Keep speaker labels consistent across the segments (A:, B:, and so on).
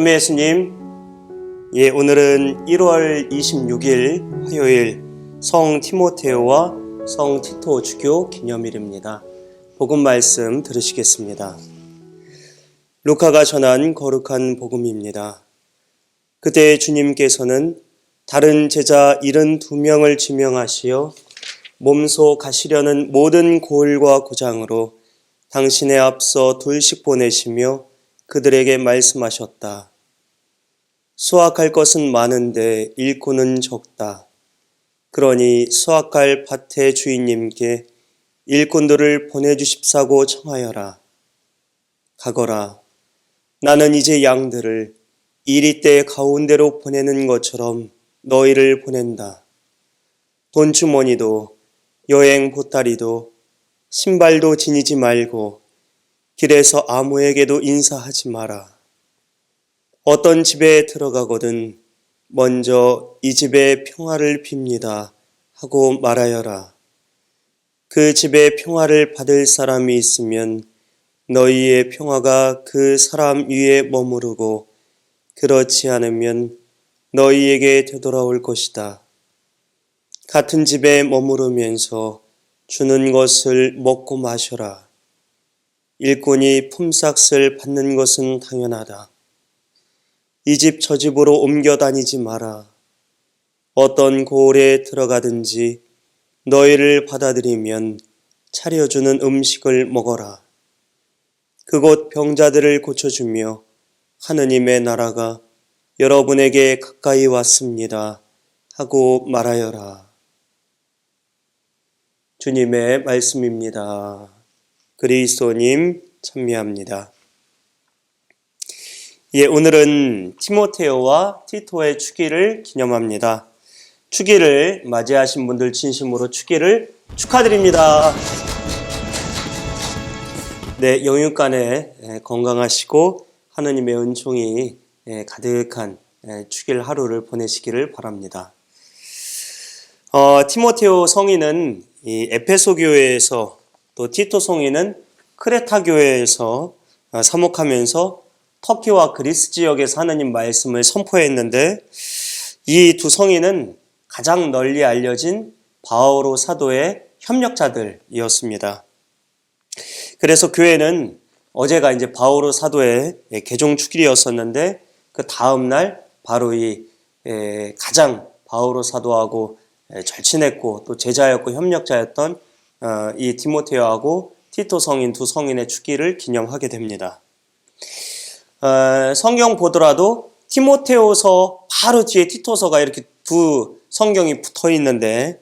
A: 참여 예수님, 예, 오늘은 1월 26일 화요일 성 티모테오와 성 티토 주교 기념일입니다. 복음 말씀 들으시겠습니다. 루카가 전한 거룩한 복음입니다. 그때 주님께서는 다른 제자 72명을 지명하시어 몸소 가시려는 모든 고을과 고장으로 당신의 앞서 둘씩 보내시며 그들에게 말씀하셨다. 수확할 것은 많은데 일꾼은 적다. 그러니 수확할 밭의 주인님께 일꾼들을 보내주십사고 청하여라. 가거라. 나는 이제 양들을 이리 때 가운데로 보내는 것처럼 너희를 보낸다. 돈주머니도 여행 보따리도 신발도 지니지 말고 길에서 아무에게도 인사하지 마라. 어떤 집에 들어가거든 먼저 이 집의 평화를 빕니다 하고 말하여라. 그 집의 평화를 받을 사람이 있으면 너희의 평화가 그 사람 위에 머무르고 그렇지 않으면 너희에게 되돌아올 것이다. 같은 집에 머무르면서 주는 것을 먹고 마셔라. 일꾼이 품삯을 받는 것은 당연하다. 이 집 저 집으로 옮겨 다니지 마라. 어떤 고을에 들어가든지 너희를 받아들이면 차려주는 음식을 먹어라. 그곳 병자들을 고쳐주며 하느님의 나라가 여러분에게 가까이 왔습니다. 하고 말하여라. 주님의 말씀입니다. 그리스도님 찬미합니다. 예, 오늘은 티모테오와 티토의 축기를 기념합니다. 축기를 맞이하신 분들 진심으로 축기를 축하드립니다. 네, 영육간에 예, 건강하시고 하느님의 은총이 예, 가득한 예, 축일 하루를 보내시기를 바랍니다. 어, 티모테오 성인은 이 에페소 교회에서 또 티토 성인은 크레타 교회에서 어, 사목하면서 터키와 그리스 지역에서 하느님 말씀을 선포했는데 이 두 성인은 가장 널리 알려진 바오로 사도의 협력자들이었습니다. 그래서 교회는 어제가 이제 바오로 사도의 개종 축일이었었는데 그 다음 날 바로 이 에, 가장 바오로 사도하고 에, 절친했고 또 제자였고 협력자였던 어, 이 디모테오하고 티토 성인 두 성인의 축기를 기념하게 됩니다. 어, 성경 보더라도 티모테오서 바로 뒤에 티토서가 이렇게 두 성경이 붙어 있는데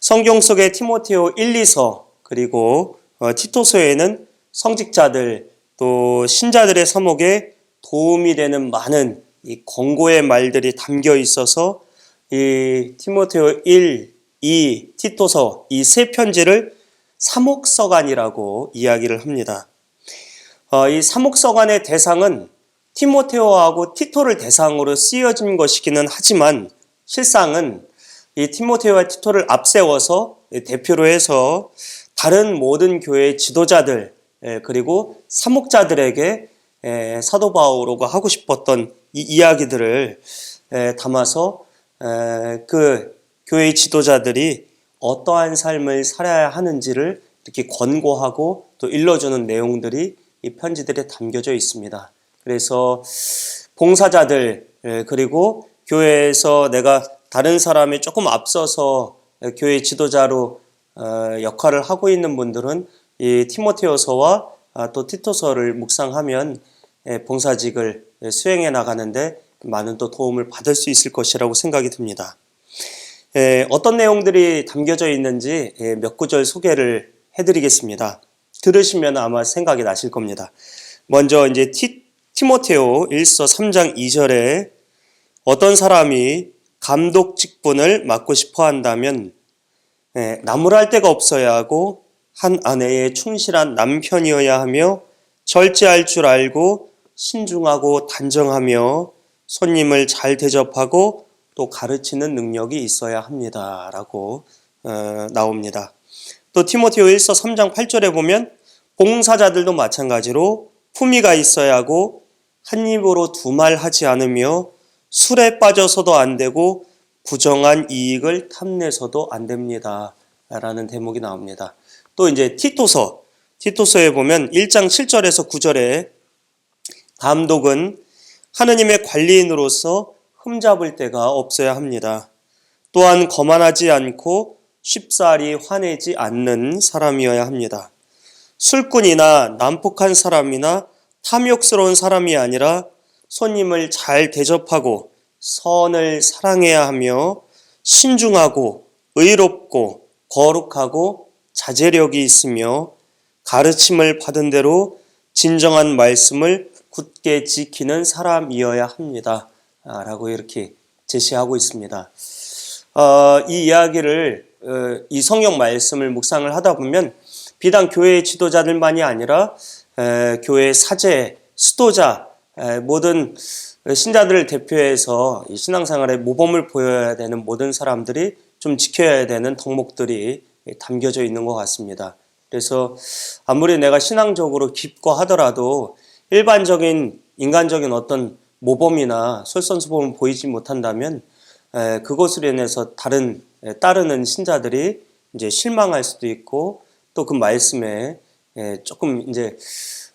A: 성경 속에 티모테오 1, 2서 그리고 어, 티토서에는 성직자들 또 신자들의 사목에 도움이 되는 많은 이 권고의 말들이 담겨 있어서 이 티모테오 1, 2, 티토서 이 세 편지를 사목서간이라고 이야기를 합니다. 어, 이 사목서간의 대상은 티모테오하고 티토를 대상으로 쓰여진 것이기는 하지만 실상은 이 티모테오와 티토를 앞세워서 대표로 해서 다른 모든 교회 지도자들 예, 그리고 사목자들에게 예, 사도 바오로가 하고 싶었던 이 이야기들을 예, 담아서 그 교회 지도자들이 어떠한 삶을 살아야 하는지를 이렇게 권고하고 또 일러주는 내용들이 이 편지들에 담겨져 있습니다. 그래서 봉사자들 그리고 교회에서 내가 다른 사람이 조금 앞서서 교회 지도자로 어, 역할을 하고 있는 분들은 이 티모테오서와 아, 또 티토서를 묵상하면 봉사직을 수행해 나가는데 많은 또 도움을 받을 수 있을 것이라고 생각이 듭니다. 어떤 내용들이 담겨져 있는지 몇 구절 소개를 해드리겠습니다. 들으시면 아마 생각이 나실 겁니다. 먼저 이제 티, 티모테오 1서 3장 2절에 어떤 사람이 감독 직분을 맡고 싶어 한다면 예, 나무랄 데가 없어야 하고 한 아내의 충실한 남편이어야 하며 절제할 줄 알고 신중하고 단정하며 손님을 잘 대접하고 또 가르치는 능력이 있어야 합니다. 라고 어, 나옵니다. 또 티모테오 1서 3장 8절에 보면 봉사자들도 마찬가지로 품위가 있어야 하고 한 입으로 두 말 하지 않으며 술에 빠져서도 안 되고 부정한 이익을 탐내서도 안 됩니다. 라는 대목이 나옵니다. 또 이제 티토서, 티토서에 보면 1장 7절에서 9절에 감독은 하느님의 관리인으로서 흠잡을 데가 없어야 합니다. 또한 거만하지 않고 쉽사리 화내지 않는 사람이어야 합니다. 술꾼이나 난폭한 사람이나 탐욕스러운 사람이 아니라 손님을 잘 대접하고 선을 사랑해야 하며 신중하고 의롭고 거룩하고 자제력이 있으며 가르침을 받은 대로 진정한 말씀을 굳게 지키는 사람이어야 합니다. 아, 라고 이렇게 제시하고 있습니다. 어, 이 이야기를 어, 이 성경 말씀을 묵상을 하다 보면 비단 교회 지도자들만이 아니라 에, 교회 사제, 수도자 에, 모든 신자들을 대표해서 이 신앙생활에 모범을 보여야 되는 모든 사람들이 좀 지켜야 되는 덕목들이 담겨져 있는 것 같습니다. 그래서 아무리 내가 신앙적으로 깊고 하더라도 일반적인 인간적인 어떤 모범이나 솔선수범을 보이지 못한다면 에, 그것으로 인해서 다른 에, 따르는 신자들이 이제 실망할 수도 있고 또 그 말씀에 에, 조금 이제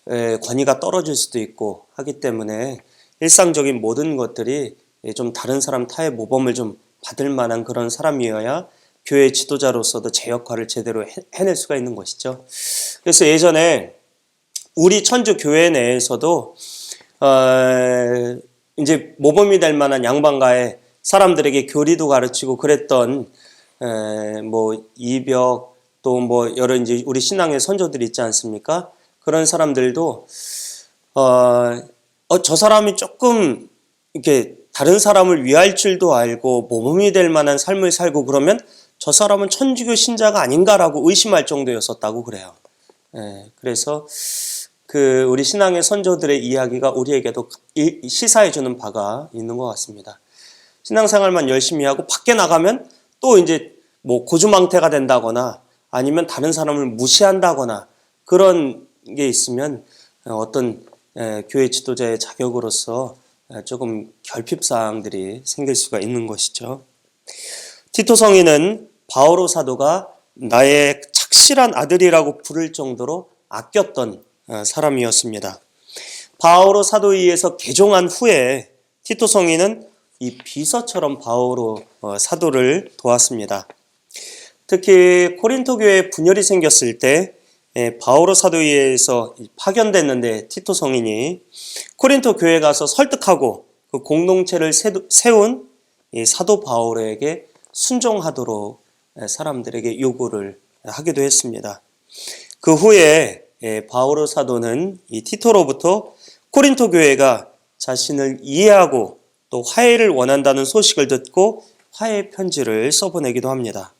A: 에, 권위가 떨어질 수도 있고 하기 때문에 일상적인 모든 것들이 예, 좀 다른 사람 타의 모범을 좀 받을 만한 그런 사람이어야 교회 지도자로서도 제 역할을 제대로 해- 해낼 수가 있는 것이죠. 그래서 예전에 우리 천주 교회 내에서도 어, 이제 모범이 될 만한 양반가의 사람들에게 교리도 가르치고 그랬던 에, 뭐 이벽 또 뭐 여러 이제 우리 신앙의 선조들이 있지 않습니까? 그런 사람들도 어, 어, 저 사람이 조금 이렇게 다른 사람을 위할 줄도 알고 모범이 될 만한 삶을 살고 그러면 저 사람은 천주교 신자가 아닌가라고 의심할 정도였었다고 그래요. 예, 그래서 그 우리 신앙의 선조들의 이야기가 우리에게도 이- 시사해주는 바가 있는 것 같습니다. 신앙생활만 열심히 하고 밖에 나가면 또 이제 뭐 고주망태가 된다거나 아니면 다른 사람을 무시한다거나 그런 게 있으면 어떤 에, 교회 지도자의 자격으로서 에, 조금 결핍 사항들이 생길 수가 있는 것이죠. 티토 성인은 바오로 사도가 나의 착실한 아들이라고 부를 정도로 아꼈던 어, 사람이었습니다. 바오로 사도에 의해서 개종한 후에 티토 성인은 이 비서처럼 바오로 어, 사도를 도왔습니다. 특히 코린토 교회에 분열이 생겼을 때 예, 바오로 사도에 의해서 파견됐는데 티토 성인이 코린토 교회에 가서 설득하고 그 공동체를 세운 이 사도 바오로에게 순종하도록 예, 사람들에게 요구를 하기도 했습니다. 그 후에 예, 바오로 사도는 이 티토로부터 코린토 교회가 자신을 이해하고 또 화해를 원한다는 소식을 듣고 화해 편지를 써보내기도 합니다.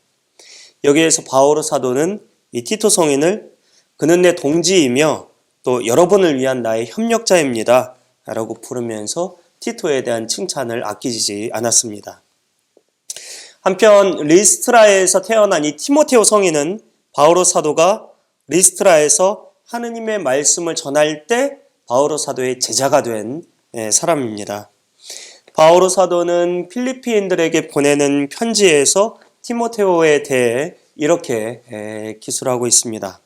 A: 여기에서 바오로 사도는 이 티토 성인을 그는 내 동지이며 또 여러분을 위한 나의 협력자입니다. 라고 부르면서 티토에 대한 칭찬을 아끼지 않았습니다. 한편 리스트라에서 태어난 이 티모테오 성인은 바오로 사도가 리스트라에서 하느님의 말씀을 전할 때 바오로 사도의 제자가 된 예, 사람입니다. 바오로 사도는 필리피인들에게 보내는 편지에서 티모테오에 대해 이렇게 에, 기술하고 있습니다.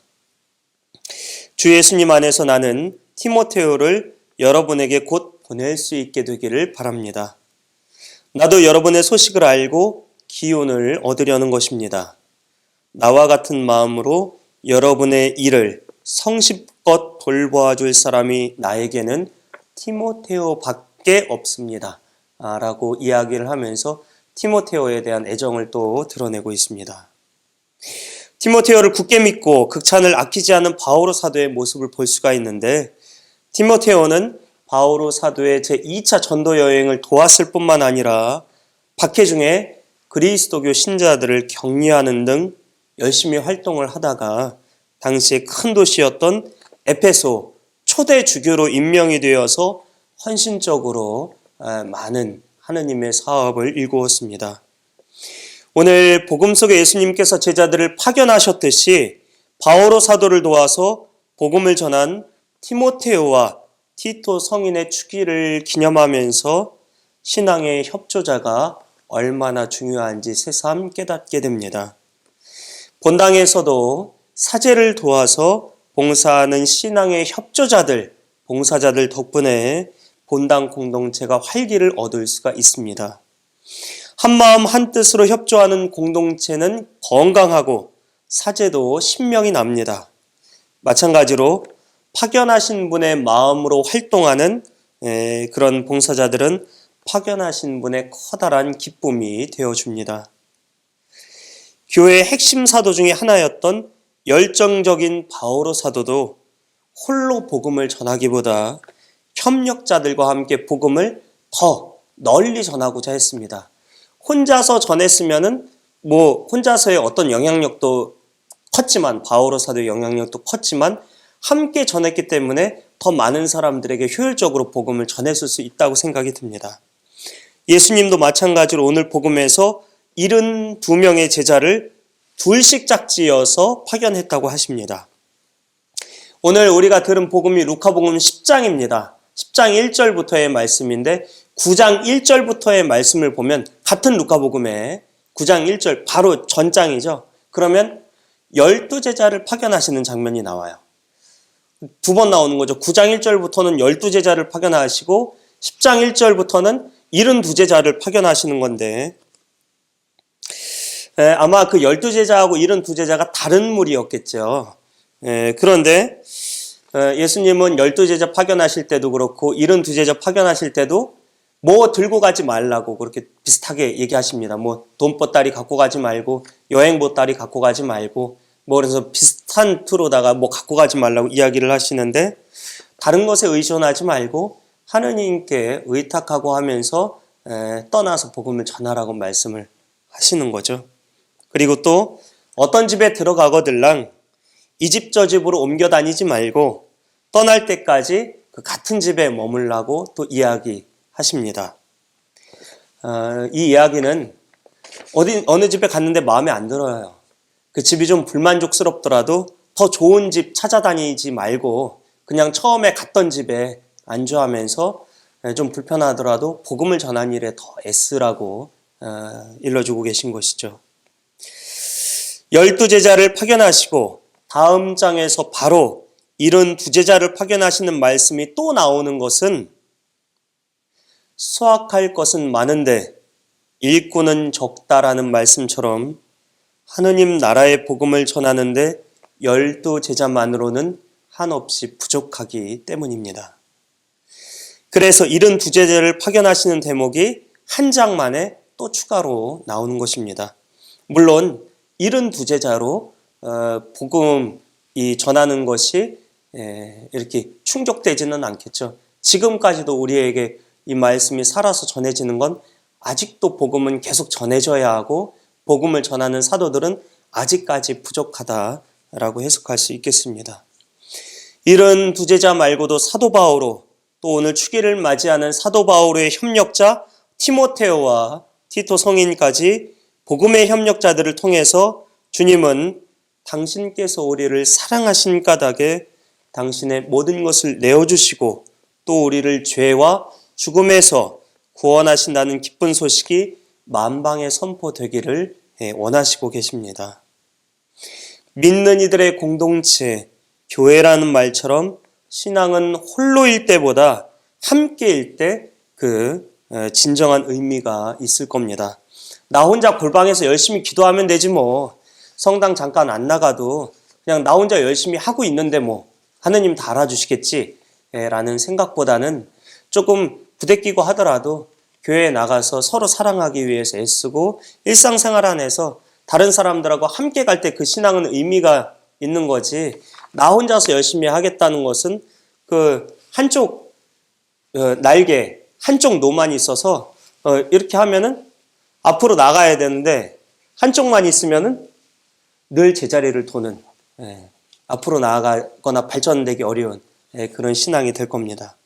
A: 주 예수님 안에서 나는 티모테오를 여러분에게 곧 보낼 수 있게 되기를 바랍니다. 나도 여러분의 소식을 알고 기운을 얻으려는 것입니다. 나와 같은 마음으로 여러분의 일을 성실껏 돌보아 줄 사람이 나에게는 티모테오밖에 없습니다. 아, 라고 이야기를 하면서 티모테오에 대한 애정을 또 드러내고 있습니다. 티모테오를 굳게 믿고 극찬을 아끼지 않은 바오로 사도의 모습을 볼 수가 있는데 티모테오는 바오로 사도의 제2차 전도 여행을 도왔을 뿐만 아니라 박해 중에 그리스도교 신자들을 격려하는 등 열심히 활동을 하다가 당시에 큰 도시였던 에페소 초대 주교로 임명이 되어서 헌신적으로 아, 많은 하느님의 사업을 일구었습니다. 오늘 복음 속에 예수님께서 제자들을 파견하셨듯이 바오로 사도를 도와서 복음을 전한 티모테오와 티토 성인의 축일을 기념하면서 신앙의 협조자가 얼마나 중요한지 새삼 깨닫게 됩니다. 본당에서도 사제를 도와서 봉사하는 신앙의 협조자들, 봉사자들 덕분에 본당 공동체가 활기를 얻을 수가 있습니다. 한마음 한뜻으로 협조하는 공동체는 건강하고 사제도 신명이 납니다. 마찬가지로 파견하신 분의 마음으로 활동하는 에, 그런 봉사자들은 파견하신 분의 커다란 기쁨이 되어줍니다. 교회의 핵심 사도 중에 하나였던 열정적인 바오로 사도도 홀로 복음을 전하기보다 협력자들과 함께 복음을 더 널리 전하고자 했습니다. 혼자서 전했으면은 뭐 혼자서의 어떤 영향력도 컸지만 바오로 사도의 영향력도 컸지만 함께 전했기 때문에 더 많은 사람들에게 효율적으로 복음을 전했을 수 있다고 생각이 듭니다. 예수님도 마찬가지로 오늘 복음에서 72명의 제자를 둘씩 짝지어서 파견했다고 하십니다. 오늘 우리가 들은 복음이 루카복음 10장입니다. 10장 1절부터의 말씀인데 9장 1절부터의 말씀을 보면 같은 루카복음에 9장 1절 바로 전장이죠. 그러면 12제자를 파견하시는 장면이 나와요. 두 번 나오는 거죠. 9장 1절부터는 12제자를 파견하시고 10장 1절부터는 72제자를 파견하시는 건데 에, 아마 그 12제자하고 72제자가 다른 무리였겠죠. 에, 그런데 에, 예수님은 12제자 파견하실 때도 그렇고 72제자 파견하실 때도 뭐 들고 가지 말라고 그렇게 비슷하게 얘기하십니다. 뭐 돈보따리 갖고 가지 말고 여행 보따리 갖고 가지 말고 뭐 그래서 비슷한 투로다가 뭐 갖고 가지 말라고 이야기를 하시는데 다른 것에 의존하지 말고 하느님께 의탁하고 하면서 에, 떠나서 복음을 전하라고 말씀을 하시는 거죠. 그리고 또 어떤 집에 들어가거들랑 이 집 저 집으로 옮겨 다니지 말고 떠날 때까지 그 같은 집에 머물라고 또 이야기하십니다. 어, 이 이야기는 어디 어느 집에 갔는데 마음에 안 들어요. 그 집이 좀 불만족스럽더라도 더 좋은 집 찾아다니지 말고 그냥 처음에 갔던 집에 안주하면서 좀 불편하더라도 복음을 전한 일에 더 애쓰라고 어, 일러주고 계신 것이죠. 열두 제자를 파견하시고 다음 장에서 바로 이런 두 제자를 파견하시는 말씀이 또 나오는 것은 수확할 것은 많은데 일꾼은 적다라는 말씀처럼 하느님 나라의 복음을 전하는데 열두 제자만으로는 한없이 부족하기 때문입니다. 그래서 이런 두 제자를 파견하시는 대목이 한 장만에 또 추가로 나오는 것입니다. 물론 이른 두 제자로 어, 복음 이 전하는 것이 에, 이렇게 충족되지는 않겠죠. 지금까지도 우리에게 이 말씀이 살아서 전해지는 건 아직도 복음은 계속 전해져야 하고 복음을 전하는 사도들은 아직까지 부족하다라고 해석할 수 있겠습니다. 이런 두 제자 말고도 사도 바오로 또 오늘 추기를 맞이하는 사도 바오로의 협력자 티모테오와 티토 성인까지 복음의 협력자들을 통해서 주님은 당신께서 우리를 사랑하신 까닭에 당신의 모든 것을 내어주시고 또 우리를 죄와 죽음에서 구원하신다는 기쁜 소식이 만방에 선포되기를 원하시고 계십니다. 믿는 이들의 공동체, 교회라는 말처럼 신앙은 홀로일 때보다 함께일 때 그 진정한 의미가 있을 겁니다. 나 혼자 골방에서 열심히 기도하면 되지 뭐. 성당 잠깐 안 나가도 그냥 나 혼자 열심히 하고 있는데 뭐 하느님 다 알아주시겠지? 라는 생각보다는 조금 부대끼고 하더라도 교회에 나가서 서로 사랑하기 위해서 애쓰고 일상생활 안에서 다른 사람들하고 함께 갈 때 그 신앙은 의미가 있는 거지 나 혼자서 열심히 하겠다는 것은 그 한쪽 어, 날개 한쪽 노만 있어서 어, 이렇게 하면은 앞으로 나가야 되는데 한쪽만 있으면은 늘 제자리를 도는 예, 앞으로 나아가거나 발전되기 어려운 예, 그런 신앙이 될 겁니다.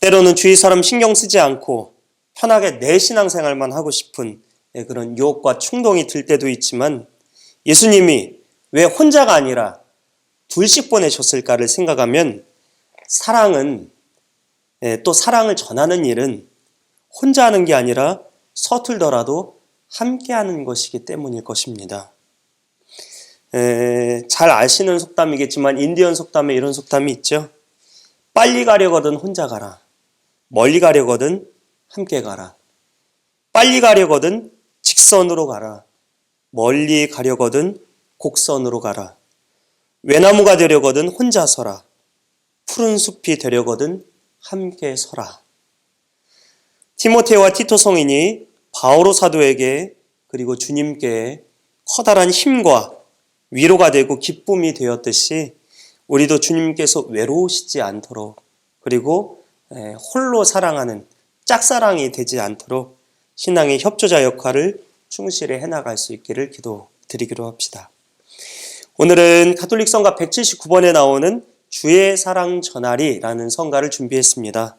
A: 때로는 주위 사람 신경 쓰지 않고 편하게 내 신앙생활만 하고 싶은 예, 그런 유혹과 충동이 들 때도 있지만 예수님이 왜 혼자가 아니라 둘씩 보내셨을까를 생각하면 사랑은 예, 또 사랑을 전하는 일은 혼자 하는 게 아니라 서툴더라도 함께 하는 것이기 때문일 것입니다. 에, 잘 아시는 속담이겠지만 인디언 속담에 이런 속담이 있죠. 빨리 가려거든 혼자 가라. 멀리 가려거든 함께 가라. 빨리 가려거든 직선으로 가라. 멀리 가려거든 곡선으로 가라. 외나무가 되려거든 혼자 서라. 푸른 숲이 되려거든 함께 서라. 티모테와 티토 성인이 바오로 사도에게 그리고 주님께 커다란 힘과 위로가 되고 기쁨이 되었듯이 우리도 주님께서 외로우시지 않도록 그리고 에, 홀로 사랑하는 짝사랑이 되지 않도록 신앙의 협조자 역할을 충실히 해나갈 수 있기를 기도드리기로 합시다. 오늘은 가톨릭 성가 179번에 나오는 주의 사랑 전하리라는 성가를 준비했습니다.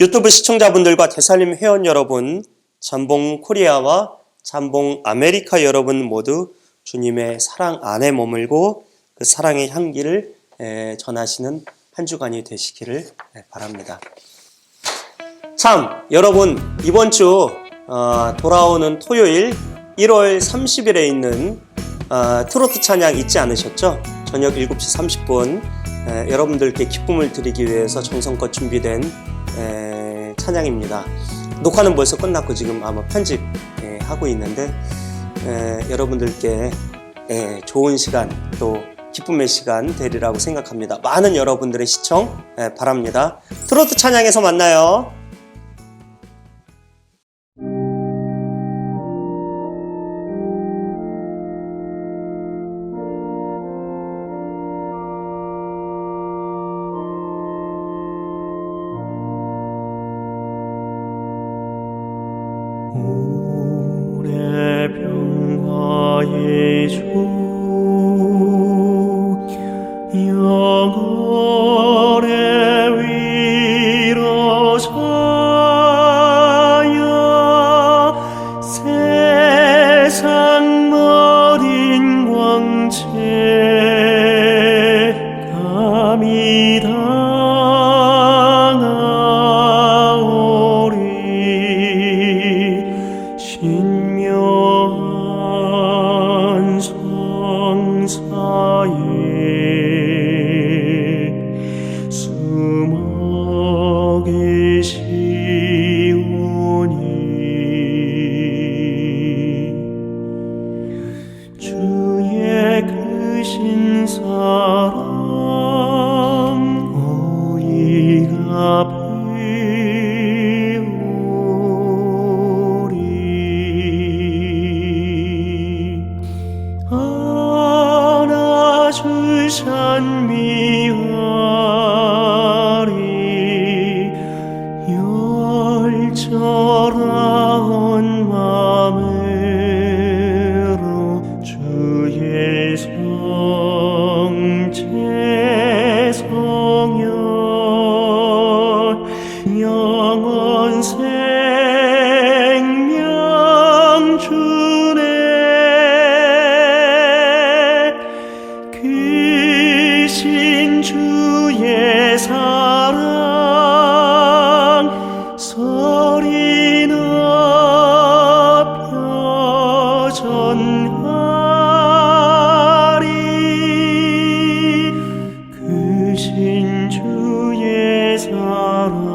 A: 유튜브 시청자분들과 대살림 회원 여러분, 잠봉 코리아와 잠봉 아메리카 여러분 모두 주님의 사랑 안에 머물고 그 사랑의 향기를 에, 전하시는 한 주간이 되시기를 에, 바랍니다. 참, 여러분, 이번 주 어, 돌아오는 토요일 1월 30일에 있는 어, 트로트 찬양 잊지 않으셨죠? 저녁 7시 30분 에, 여러분들께 기쁨을 드리기 위해서 정성껏 준비된 에, 찬양입니다. 녹화는 벌써 끝났고 지금 아마 편집 에, 하고 있는데 에, 여러분들께 에, 좋은 시간 또 기쁨의 시간 되리라고 생각합니다. 많은 여러분들의 시청 에, 바랍니다. 트로트 찬양에서 만나요.
B: 안아주 주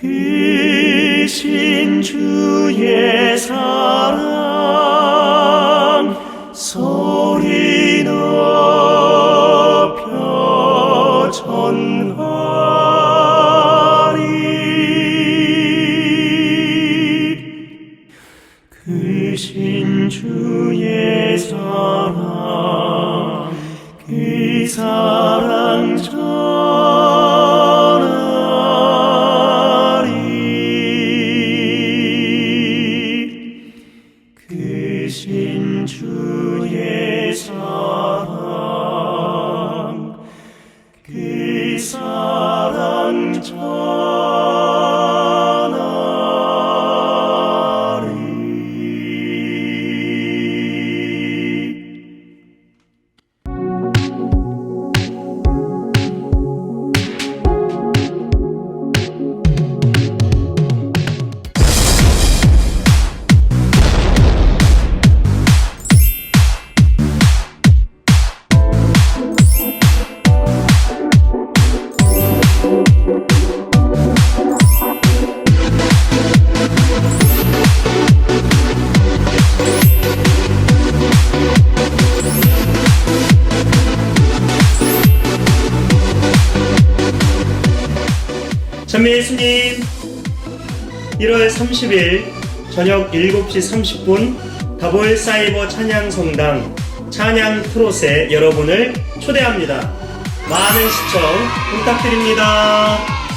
B: 크신 주의 사랑
A: 저녁 7시 30분 다볼 사이버 찬양 성당 찬양 트롯에 여러분을 초대합니다. 많은 시청 부탁드립니다.